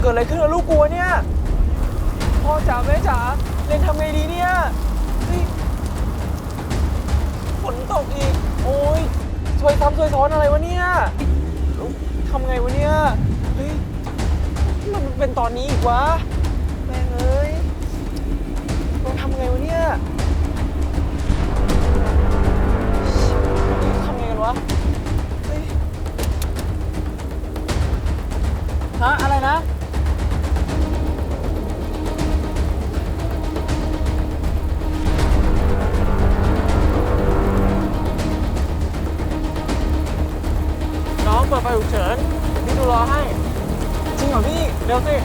เกิดอะไรขึ้นกับลูกกูวเนี่ย พ่อจ๋าแม่จ๋าเรนทำไงดีเนี่ยเฮ้ยฝนตกอีก โอ้ยช่วยซ้ำช่วยซ้อนอะไรวะเนี่ยล้วทำไงวะเนี่ย เฮ้ย มันเป็นตอนนี้อีกวะ ดูรอให้ จริงเหรอพี่ เร็วสิ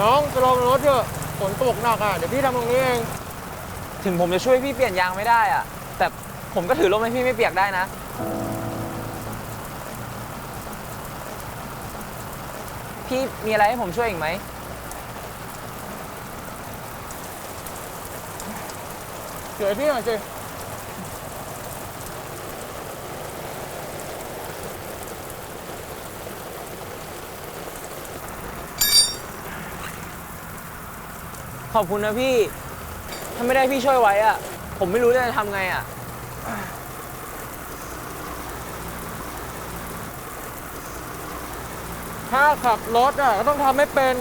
น้องจะลงรถเถอะฝนตกหนักอะ เดี๋ยวพี่ทำตรงนี้เอง ถึงผมจะช่วยพี่เปลี่ยนยางไม่ได้อะ แต่ผมก็ถือร่มให้พี่ไม่เปียกได้นะ พี่มีอะไรให้ผมช่วยอีกไหมเดี๋ยวพี่หน่อยสิขอบคุณนะพี่ ถ้าไม่ได้พี่ช่วยไว้อะผมไม่รู้จะทำไงอะ ถ้าขับรถอะก็ต้องทำให้เป็น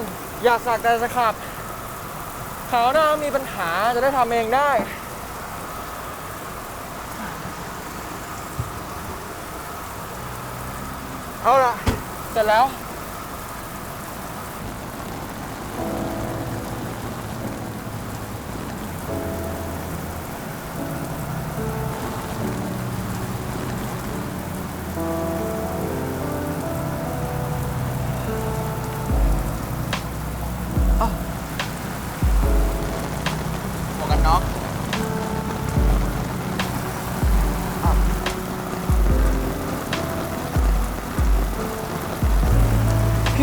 อย่าสักแต่จะขับเขาวหน้ามีปัญหาจะได้ทำเองได้เอาละเสร็จแล้ว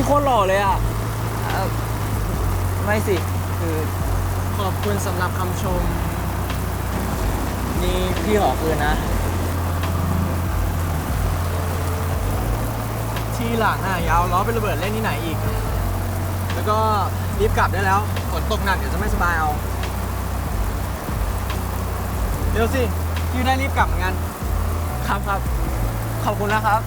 โคตรหล่อเลยอะเอ่อไม่สิ คือขอบคุณสำหรับคำชม นี่พี่ขอคืนนะ ที่หลังอะอยาวล้อเป็นระเบิดเล่นที่ไหนอีก แล้วก็รีบกลับได้แล้วฝนตกหนักเดี๋ยวจะไม่สบายเอา เร็วสิพี่ได้รีบกลับเหมือนกัน ครับครับ ขอบคุณนะครับ